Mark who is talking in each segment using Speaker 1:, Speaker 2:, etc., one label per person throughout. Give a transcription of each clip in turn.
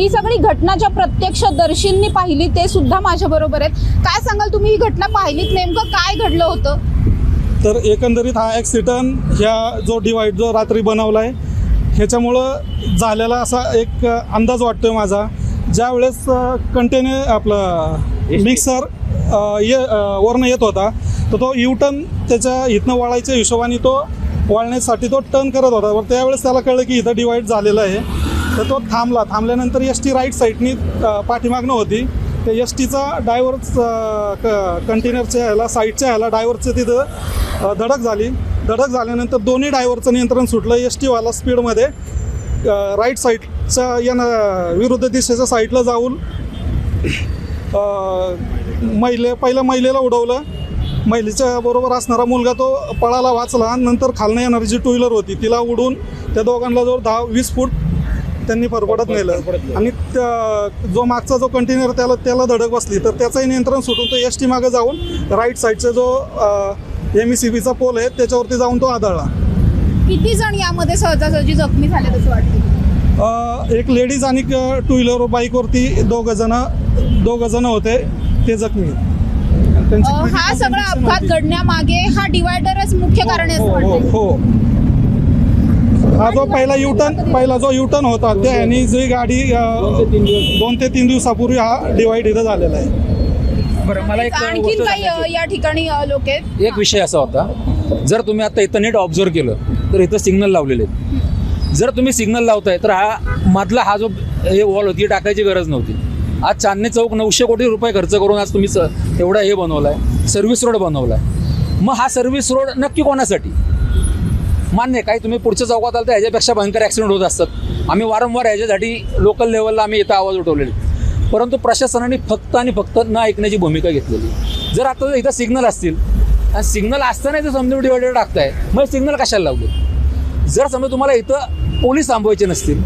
Speaker 1: ही सगळी घटना ज्या प्रत्यक्षदर्शींनी पाहिली ते सुद्धा माझ्या बरोबर आहेत. काय सांगाल तुम्ही? ही घटना पाहिलीत नेमकं काय घडलं होतं?
Speaker 2: तर एकंदरीत हा ॲक्सिडंट ह्या जो डिवाईड जो रात्री बनवला आहे ह्याच्यामुळं झालेला असा एक अंदाज वाटतोय माझा. ज्यावेळेस कंटेनर आपलं मिक्सर ये वरनं येत होता तर तो युटर्न त्याच्या इथनं वळायच्या हिशोबाने तो वळण्यासाठी तो टर्न करत होता. त्यावेळेस त्याला कळलं की इथं डिवाईड झालेलं आहे. तर तो थांबला. थांबल्यानंतर एस टी राईट साईडनी पाठीमागणं होती. त्या एस टीचा डायव्हर कंटेनरच्या ह्याला साईडच्या ह्याला डायव्हरचं तिथं धडक झाली. धडक झाल्यानंतर दोन्ही डायव्हरचं नियंत्रण सुटलं. एस टीवाला स्पीडमध्ये राईट साईडच्या या विरुद्ध दिशेच्या साईडला जाऊन महिले पहिल्या महिलेला उडवलं. महिलेच्या बरोबर असणारा मुलगा तो पळाला वाचला. नंतर खालनं येणारी जी टू व्हीलर होती. तिला उडून त्या दोघांना जवळ दहा वीस फूट त्यांनी फरफडत नेलं. आणि त्या- जो मागचा जो कंटेनर त्याला त्याला धडक बसली तर त्याचंही नियंत्रण सुटून तो एस टी मागे जाऊन राईट साईडचा जो एम ई सी बीचा पोल आहे त्याच्यावरती जाऊन तो आदळला.
Speaker 1: किती जण यामध्ये सहजासहजी जखमी झाले असं वाटतं
Speaker 2: अ, एक लेडीज आणि टू व्हीलर बाईकवरती दोघं जण दोघं जण होते ते जखमी.
Speaker 1: हा सगळा अपघात. घडण्यामागे हा डिवायडरच मुख्य कारण आहे
Speaker 2: हो. हो जो पहिला युटर्न पहिला जो युटर्न होता त्या ह्यानी जी गाडी दोन ते तीन दिवसापूर्वी हा डिवाइड इथं झालेला आहे.
Speaker 3: बरं मला एक
Speaker 1: आणखीन
Speaker 3: गोष्ट
Speaker 1: काही अ,
Speaker 3: सांगायची.
Speaker 1: या ठिकाणी अ, लोक आहेत?
Speaker 3: एक विषय असा होता. जर तुम्ही आता इथं नीट ऑब्झर्व केलं तर इथं सिग्नल लावलेले आहेत. जर तुम्ही सिग्नल लावताय तर हा मधला हा जो हे वॉल होती ही टाकायची गरज नव्हती. आज चांदणी चौक नऊशे कोटी रुपये खर्च करून आज तुम्ही स- एवढा हे बनवलाय सर्व्हिस रोड बनवलाय. मग हा सर्व्हिस रोड नक्की कोणासाठी? मान्य आहे, काही तुम्ही पुढच्या चौकात आलं तर ह्याच्यापेक्षा भयंकर ॲक्सिडेंट होत असतात. आम्ही वारंवार ह्याच्यासाठी लोकल लेवलला आम्ही इथं आवाज उठवलेले. परंतु प्रशासनाने फक्त आणि फक्त न ऐकण्याची भूमिका घेतलेली. जर आता इथं सिग्नल असतील आणि सिग्नल असताना जर समजून डिवायडर टाकताय मग सिग्नल कशाला लावले जर समजा तुम्हाला इथं पोलीस थांबवायचे नसतील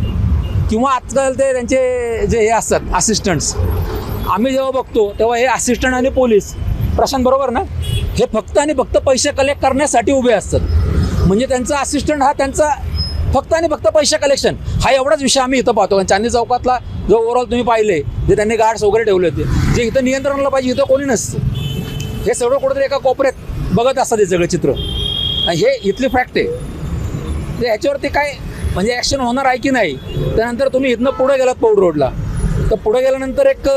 Speaker 3: किंवा आजकाल ते त्यांचे जे हे असतात असिस्टंट्स आम्ही जेव्हा बघतो तेव्हा हे असिस्टंट आणि पोलीस प्रशांत बरोबर ना? हे फक्त आणि फक्त पैसे कलेक्ट करण्यासाठी उभे असतात. म्हणजे त्यांचा असिस्टंट हा त्यांचा फक्त आणि फक्त पैसे कलेक्शन हा एवढाच विषय आम्ही इथं पाहतो. आणि चांदी चौकातला जो ओव्हरऑल तुम्ही पाहिले जे त्यांनी गार्ड्स वगैरे ठेवले होते जे इथं नियंत्रणाला पाहिजे इथं कोणी नसतं. हे सगळं कुठेतरी एका कोपऱ्यात बघत असतात हे सगळं चित्र. आणि हे इथली फॅक्ट आहे. म्हणजे तर याच्यावरती काय म्हणजे ॲक्शन होणार आहे की नाही त्यानंतर तुम्ही इथनं पुढे गेलात पौड रोडला. तर पुढे गेल्यानंतर एक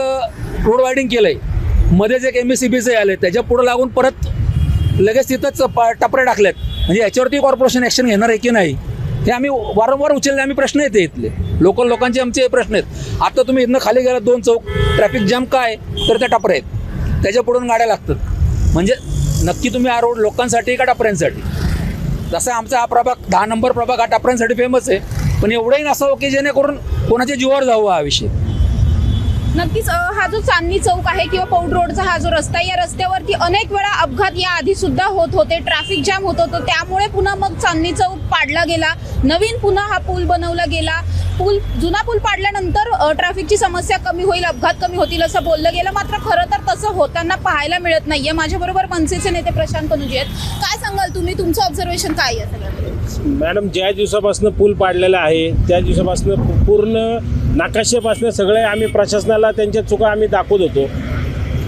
Speaker 3: रोड वायडिंग केलं आहे मध्येच एक एम एस सी बीचं आलं त्याच्या पुढं लागून परत लगेच तिथंच प- टपरे टाकल्यात म्हणजे याच्यावरती कॉर्पोरेशन ॲक्शन घेणार आहे की नाही हे आम्ही वारंवार उचलले आम्ही प्रश्न येते इथले. लोकल लोकांचे आमचे प्रश्न आहेत. आता तुम्ही इथनं खाली गेलात दोन चौक ट्रॅफिक जाम काय तर त्या टपऱ्या आहेत. त्याच्या पुढून गाड्या लागतात. म्हणजे नक्की तुम्ही हा रोड लोकांसाठी का टपऱ्यांसाठी? जसा आमचा हा प्रभाग दहा नंबर प्रभाग हा टापऱ्यांसाठी फेमस आहे. पण एवढंही नसावं की जेणेकरून कोणाच्या जीवावर जावं हा विषय.
Speaker 1: नक्कीच हा जो चांदणी चौक आहे किंवा पौड रोडचा हा जो रस्ता आहे या रस्त्यावरती अनेक वेळा अपघात या आधी सुद्धा होत होते ट्रॅफिक जाम होत होतं. त्यामुळे पुन्हा मग चांदणी चौक पाडला गेला. नवीन पुन्हा हा पूल बनवला गेला. पूल जुना पूल पाडल्यानंतर ट्रॅफिकची समस्या कमी होईल अपघात कमी होतील असं बोललं गेलं. मात्र खरं तर तसं होताना पाहायला मिळत नाहीये. माझ्याबरोबर मनसेचे नेते प्रशांत कनुजे आहेत. काय सांगाल तुम्ही? तुमचं ऑब्झर्वेशन काय आहे सगळ्यामध्ये
Speaker 4: मॅडम ज्या दिवसापासून पूल पाडलेला आहे त्या दिवसापासून पूर्ण नाकाशेपासनं सगळे आम्ही प्रशासनाला त्यांच्या चुका आम्ही दाखवत होतो.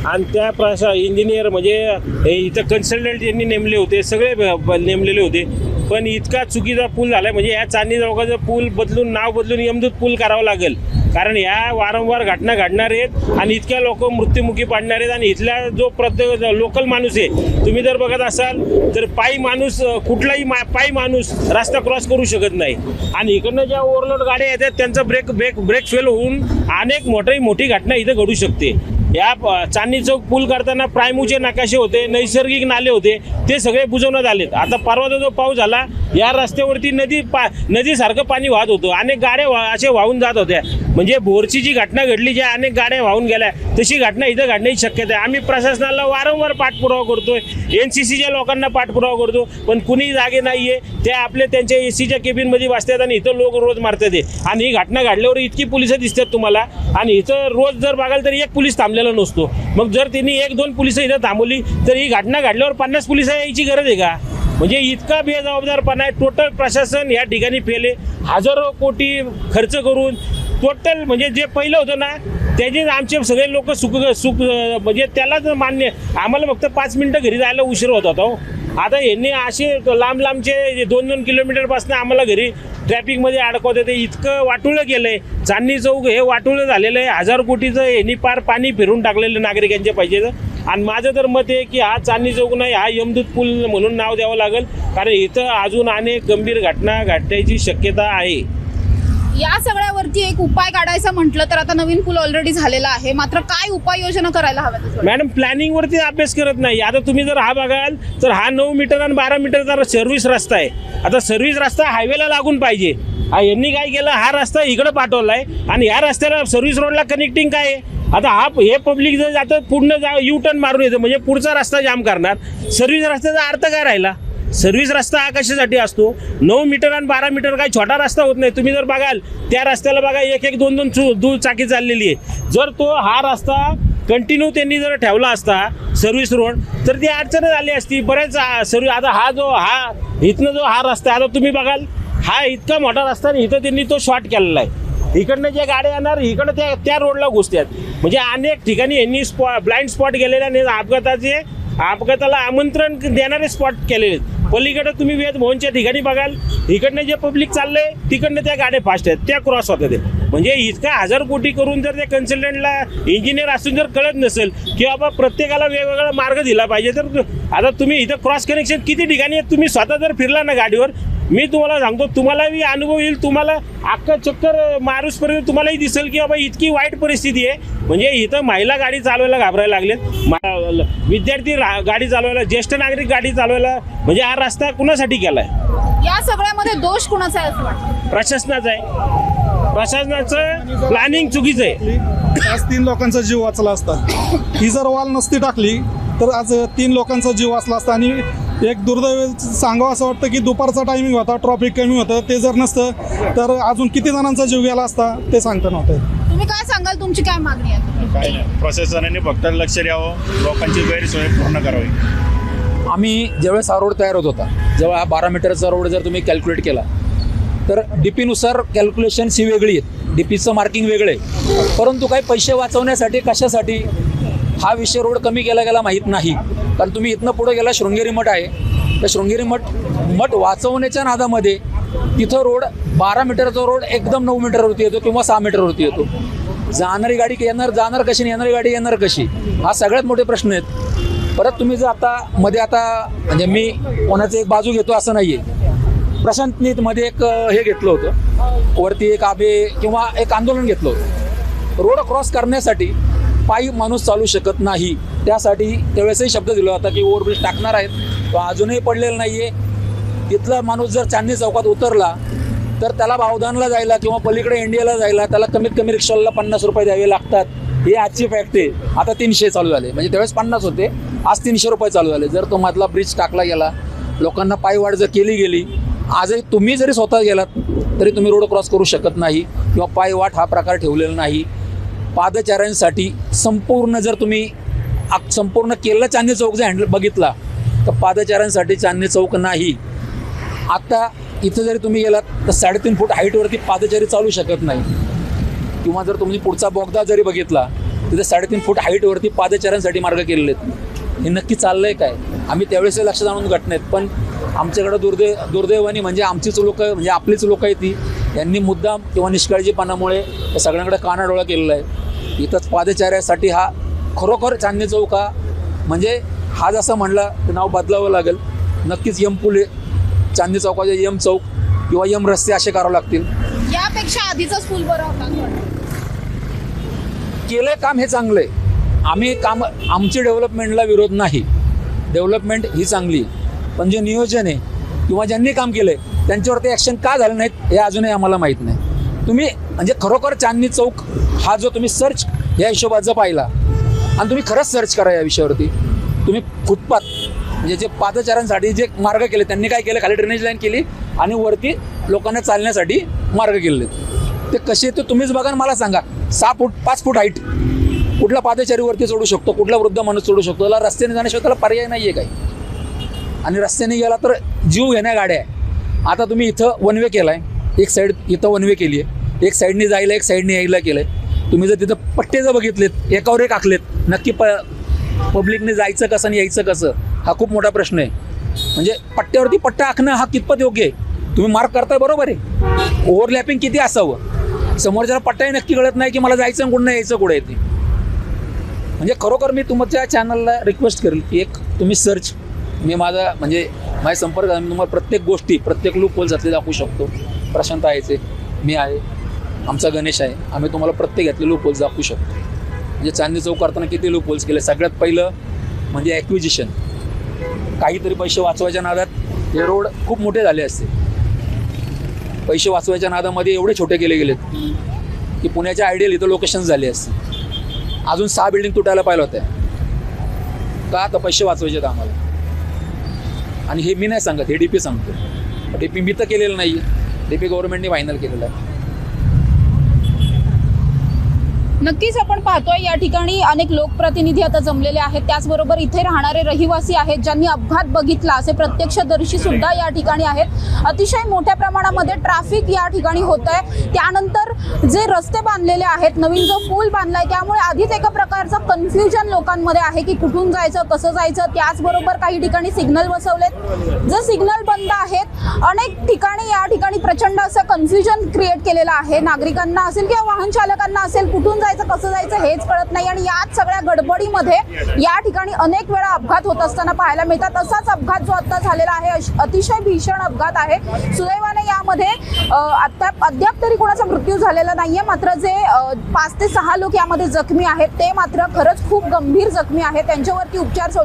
Speaker 4: आणि त्या प्रशा इंजिनियर म्हणजे इथं कन्सल्टंट यांनी नेमले होते सगळे ब- ब- नेमलेले होते. पण इतका चुकीचा पूल झाला म्हणजे या चांदणी चौकाचा पूल बदलून नाव बदलून यमदूत पूल करावं लागेल. कारण या वारंवार घटना घडणार आहेत आणि इतक्या लोक मृत्युमुखी पाडणार आहेत आणि इथला जो प्रत्येक लोकल माणूस आहे तुम्ही जर बघत असाल तर पायी माणूस कुठलाही मा पायी माणूस रस्ता क्रॉस करू शकत नाही. आणि इकडनं ज्या ओव्हरलोड गाड्या येतात त्यांचा ब्रेक ब्रेक ब्रेक फेल होऊन अनेक मोठी मोठी घटना इथं घडू शकते. या प- चांदणी चौक पूल करताना प्रायमूचे नकाशे होते नैसर्गिक नाले होते ते सगळे बुजवण्यात आलेत. आता परवाचा जो पाऊस झाला या रस्त्यावरती नदी पा नदीसारखं पाणी वाहत होतं. अनेक गाड्या वा असे वाहून जात होत्या. म्हणजे भोरची जी घटना घडली ज्या अनेक गाड्या वाहून गेल्या तशी घटना इथं घडण्याची शक्यता आहे. आम्ही प्रशासनाला वारंवार पाठपुरावा करतोय. एन सी सीच्या लोकांना पाठपुरावा करतो. पण कुणी जागे नाही आहे ते आपले त्यांच्या ए सीच्या केबिनमध्ये बसतात आणि इथं लोक रोज मारतात आणि ही घटना घडल्यावर इतकी पोलिसं दिसतात तुम्हाला. आणि इथं रोज जर बघाल तर एक पोलीस थांबलेला नसतो. मग जर त्यांनी एक दोन पोलिसं इथं थांबवली तर ही घटना घडल्यावर पन्नास पोलिसं यायची गरज आहे का? म्हणजे इतका बेजबाबदारपणा आहे. टोटल प्रशासन या ठिकाणी फेले हजारो कोटी खर्च करून टोटल म्हणजे जे पहिलं होतं ना त्याचे आमचे सगळे लोक सुख सुख म्हणजे त्यालाच मान्य आम्हाला फक्त पाच मिनटं घरी जायला उशीर होत होता हो. आता यांनी असे लांब लांबचे दोन दोन किलोमीटरपासून आम्हाला घरी ट्रॅफिकमध्ये अडकवत ते इतकं वाटुळं आहे चांदणी चौक हे वाटुळं झालेलं आहे. हजार कोटीचं यांनी पार पाणी फिरून टाकलेलं नागरिकांच्या पाहिजेचं आणि माझं तर मत आहे की हा चांदणी चौक नाही हा यमदूत पूल म्हणून नाव द्यावं लागेल. कारण इथं अजून अनेक गंभीर घटना घडण्याची शक्यता आहे.
Speaker 1: या सगळ्यावरती एक उपाय काढायचा म्हटलं तर आता नवीन पूल ऑलरेडी झालेला आहे. मात्र काय उपाययोजना करायला हव्यात मॅडम प्लॅनिंग
Speaker 4: मॅडम अभ्यास करत नाही. आता तुम्ही जर हा बघाल तर हा नऊ मीटर आणि बारा मीटरचा सर्व्हिस रस्ता आहे. आता सर्व्हिस रस्ता हायवेला लागून पाहिजे. हा यांनी काय केलं हा रस्ता इकडं पाठवलाय आणि या रस्त्याला सर्व्हिस रोडला कनेक्टिंग काय आहे? आता हा हे पब्लिक जर जातं पूर्ण जा यू टर्न मारून येतं. म्हणजे पुढचा रस्ता जाम करणार. सर्व्हिस रस्त्याचा अर्थ काय राहिला? सर्व्हिस रस्ता हा कशासाठी असतो. नऊ मीटर आणि बारा मीटर काही छोटा रस्ता होत नाही. तुम्ही जर बघाल त्या रस्त्याला बघा एक एक दोन दोन चू दुचाकी चाललेली आहे. जर तो हा रस्ता कंटिन्यू त्यांनी जर ठेवला असता सर्व्हिस रोड तर ती अडचण झाली असती. बरेच सर्व्हिस आता हा जो हा इथनं जो हा रस्ता आहे, आता तुम्ही बघाल हा इतका मोठा रस्ता आणि इथं त्यांनी तो शॉर्ट केलेला आहे. इकडनं ज्या गाड्या येणार इकडं त्या त्या रोडला घुसतात. म्हणजे अनेक ठिकाणी यांनी स्पॉ ब्लाइंड स्पॉट गेलेले आणि अपघाताचे अपघाताला आमंत्रण देणारे स्पॉट केलेले आहेत. पलीकडे तुम्ही वेद भवनच्या ठिकाणी बघाल इकडनं जे पब्लिक चाललंय तिकडनं त्या गाड्या फास्ट आहेत त्या क्रॉस होतात. म्हणजे इतका हजार कोटी करून जर त्या कन्सल्टंटला इंजिनियर असून जर कळत नसेल की बाबा प्रत्येकाला वेगवेगळा मार्ग दिला पाहिजे तर आता तुम्ही इथं क्रॉस कनेक्शन किती ठिकाणी आहेत तुम्ही स्वतः जर फिरला ना गाडीवर मी तुम्हाला सांगतो तुम्हालाही अनुभव येईल तुम्हाला अख्खा चक्कर मारूसपर्यंत तुम्हालाही दिसेल की बाबा इतकी वाईट परिस्थिती आहे. म्हणजे इथं महिला गाडी चालवायला घाबरायला लागलेत. विद्यार्थी रा- गाडी चालवायला ज्येष्ठ नागरिक गाडी चालवायला म्हणजे हा रस्ता कुणासाठी केलाय?
Speaker 1: या सगळ्यामध्ये दोष कुणाचा आहे असं वाटतं?
Speaker 4: प्रशासनाचा आहे. प्रशासनाचं प्लॅनिंग चुकीचं आहे.
Speaker 2: आज तीन लोकांचा जीव वाचला असता. ही जर वॉल नसती टाकली तर आज तीन लोकांचा जीव वाचला असता आणि एक दुर्दैव सांगावं असं वाटतं की दुपारचा टायमिंग होता ट्रॉफिक कमी होतं ते जर नसतं तर अजून किती जणांचा जीव गेला असता ते सांगता नव्हतं.
Speaker 1: तुम्ही काय सांगाल? तुमची काय मागणी आहे?
Speaker 5: काय नाही. प्रशासनाने फक्त लक्ष द्यावं लोकांची गैरसोय पूर्ण करावी.
Speaker 3: आम्ही ज्यावेळेस हा रोड तयार होत होता जेव्हा हा बारा मीटरचा रोड जर तुम्ही कॅल्क्युलेट केला तर डीपीनुसार कॅल्क्युलेशन्स ही वेगळी आहेत. डीपीचं मार्किंग वेगळं. आहे परंतु काही पैसे वाचवण्यासाठी कशासाठी हा विषय रोड कमी केला गेला माहीत नाही. कारण तुम्ही इथनं पुढे गेला शृंगेरी मठ आहे. तर शृंगेरी मठ मठ वाचवण्याच्या नादामध्ये तिथं रोड बारा मीटरचा रोड एकदम नऊ मीटरवरती येतो किंवा सहा मीटरवरती येतो. जाणारी गाडी येणार जाणार कशी आणि येणारी गाडी येणार कशी? हा सगळ्यात मोठे प्रश्न आहेत. परत तुम्ही जर आता मध्ये आता म्हणजे मी कोणाचं एक बाजू घेतो असं नाही आहे प्रशांत मध्ये एक हे घेतलं होतं. वरती एक आबे किंवा एक आंदोलन घेतलं होतं. रोड क्रॉस करण्यासाठी पायी माणूस चालू शकत नाही. त्यासाठी त्यावेळेसही शब्द दिला होता की ओव्हरब्रिज टाकणार आहेत. तो अजूनही पडलेला नाही आहे तिथला माणूस जर चांदणी चौकात उतरला तर त्याला बावधानला जायला किंवा पलीकडे इंडियाला जायला त्याला कमीत कमी रिक्षाला पन्नास रुपये द्यावे लागतात. हे आजची फॅक्ट आहे. आता तीनशे चालू झाले. म्हणजे त्यावेळेस पन्नास होते. आज तीनशे रुपये चालू झाले. जर तो मधला ब्रिज टाकला गेला लोकांना पायवाढ जर केली गेली आजही तुम्ही जरी स्वतः गेलात तरी तुम्ही रोड क्रॉस करू शकत नाही किंवा पायवाट हा प्रकार ठेवलेला नाही. पादचाऱ्यांसाठी संपूर्ण जर तुम्ही संपूर्ण केलेला चांदणी चौक जर हँडल बघितला तर पादचाऱ्यांसाठी चांदणी चौक नाही. आत्ता इथं जरी तुम्ही गेलात तर साडेतीन फूट हाईटवरती पादचारी चालू शकत नाही. किंवा जर तुम्ही पुढचा बोगदा जरी बघितला तिथे साडेतीन फूट हाईटवरती पादचाऱ्यांसाठी मार्ग केलेले आहेत. हे नक्की चाललं आहे काय? आम्ही त्यावेळेस लक्ष जाणून घटनेत पण आमच्याकडं दुर्दै दुर्दैवानी म्हणजे आमचीच लोकं म्हणजे आपलीच लोकं आहेत ती. यांनी मुद्दाम किंवा निष्काळजीपणामुळे सगळ्यांकडे कानाडोळा केलेला आहे. इथंच पादचाऱ्यासाठी हा खरोखर चांदणी चौक हा म्हणजे हा जसं म्हणला ते नाव बदलावं लागेल. नक्कीच यम पुले चांदणी चौकाचे यम चौक किंवा यम रस्ते असे करावे लागतील.
Speaker 1: यापेक्षा आधीचाच पूल बरा होता.
Speaker 3: केलंय काम हे चांगलं आहे. आम्ही काम आमची डेव्हलपमेंटला विरोध नाही. डेव्हलपमेंट ही चांगली आहे. पण जे नियोजन आहे किंवा ज्यांनी काम केलंय त्यांच्यावरती ॲक्शन का झालं नाहीत हे अजूनही आम्हाला माहीत नाही. तुम्ही म्हणजे खरोखर चांदणी चौक हा जो तुम्ही सर्च या हिशोबाचा पाहिला आणि तुम्ही खरंच सर्च करा या विषयावरती. तुम्ही फुटपाथ म्हणजे जे पादचाऱ्यांसाठी जे मार्ग केले त्यांनी काय केलं? खाली ड्रेनेज लाईन केली आणि वरती लोकांना चालण्यासाठी मार्ग केले ते कसे ते तुम्हीच बघा आणि मला सांगा. सहा फूट पाच फूट हाईट कुठला पादचारीवरती चढू शकतो? कुठला वृद्ध माणूस चढू शकतो? त्याला रस्त्याने जाण्याशिवाय त्याला पर्याय नाही आहे काही. आणि रस्त्याने गेला तर जीव घेण्या गाड्या आहे. आता तुम्ही इथं वन वे केला आहे एक साईड इथं वनवे केली आहे. एक साईडने जायला एक साईडने यायला केलं आहे तुम्ही जर तिथं पट्टे जर बघितलेत एकावर एक आखलेत नक्की प पब्लिकने जायचं कसं आणि यायचं कसं हा खूप मोठा प्रश्न आहे. म्हणजे पट्ट्यावरती पट्टा आखणं हा कितपत योग्य आहे? तुम्ही मार्क करताय बरोबर आहे. ओव्हरलॅपिंग किती असावं? समोरच्याला पट्टाही नक्की कळत नाही की मला जायचं आणि कुठं यायचं कुठं येते. म्हणजे खरोखर मी तुमच्या चॅनलला रिक्वेस्ट करेल की एक तुम्ही सर्च मी माझा म्हणजे माझ्या संपर्क मी तुम्हाला प्रत्येक गोष्टी प्रत्येक लूप जातले दाखवू शकतो. प्रशांत आहेचे मी आहे आमचा गणेश आहे. आम्ही तुम्हाला प्रत्येक यातले लूप दाखवू शकतो. म्हणजे चांदणी चौक करताना किती लूप केले? सगळ्यात पहिलं म्हणजे ॲक्विजिशन काहीतरी पैसे वाचवायच्या नादात हे रोड खूप मोठे झाले असते. पैसे वाचवायच्या नादामध्ये एवढे छोटे केले गेलेत की पुण्याच्या आयडियल इथं लोकेशन झाले असते. अजून सहा बिल्डिंग तुटायला पाहिलं होत्या. का तर पैसे वाचवायचे आम्हाला? आणि हे मी नाही सांगत हे डी पी सांगतो डी पी मी तर केलेलं नाही डी पी गव्हर्नमेंटने फायनल केलेलं आहे
Speaker 1: नक्कीच आपण पाहतोय या ठिकाणी अनेक लोकप्रतिनिधी आता जमलेले आहेत. त्याचबरोबर इथे राहणारे रहिवासी आहेत ज्यांनी अपघात बघितला असे प्रत्यक्षदर्शी सुद्धा या ठिकाणी आहेत. अतिशय मोठ्या प्रमाणामध्ये ट्रॅफिक या ठिकाणी होत आहे त्यानंतर जे रस्ते बांधलेले आहेत नवीन जो पूल बांधलाय त्यामुळे आधीच एका प्रकारचं कन्फ्युजन लोकांमध्ये आहे की कुठून जायचं कसं जायचं. त्याचबरोबर काही ठिकाणी सिग्नल बसवलेत. जे सिग्नल बंद आहेत अनेक ठिकाणी या ठिकाणी प्रचंड असं कन्फ्युजन क्रिएट केलेलं आहे. नागरिकांना असेल किंवा वाहन चालकांना असेल कुठून जायचं कसं जायचं हेच कळत नाही. आणि याच सगळ्या गडबडीमध्ये या ठिकाणी अनेक वेळा अपघात होत असताना पाहायला मिळतात. तसाच अपघात जो आता झालेला आहे अतिशय भीषण अपघात आहे. सुदैवाने यामध्ये आता अद्याप तरी कोणाचा मृत्यू झालेला नाहीये. मात्र जे पाच ते सहा लोक यामध्ये जखमी आहेत ते मात्र खरंच खूप गंभीर जखमी आहेत. त्यांच्यावरती उपचार सुरू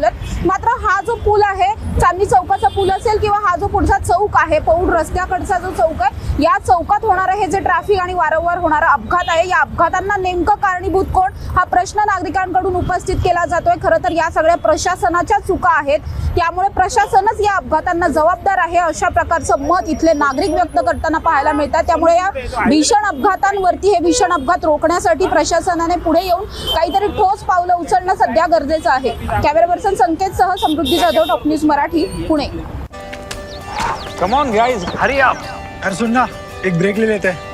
Speaker 1: मात्र हा जो पूल आहे चांदणी चौकाचा पूल असेल किंवा हा जो पुढचा चौक आहे पौड रस्त्याकडचा जो चौक आहे या चौकात होणारं हे जे ट्रॅफिक आणि वारंवार होणारा अपघात आहे या अपघातांना नेमकं कारणीभूत कोण? हा प्रश्न नागरिकांकडून उपस्थित केला जातोय. खरं तर या सगळ्या प्रशासनाच्या चुका आहेत. त्यामुळे प्रशासनच या अपघातांना जबाबदार आहे अशा प्रकारचं मत इथले नागरिक व्यक्त करताना पाहायला मिळतात. त्यामुळे या भीषण अपघातांवरती हे भीषण अपघात रोखण्यासाठी प्रशासनाने पुढे येऊन काहीतरी ठोस पावलं उचलणं सध्या गरजेचं आहे. Camera person संकेतसह Samruddhi Jadhav top news Marathi Pune.
Speaker 6: Come on guys hurry up
Speaker 7: अरे सुन ना एक ब्रेक ले लेते. हैं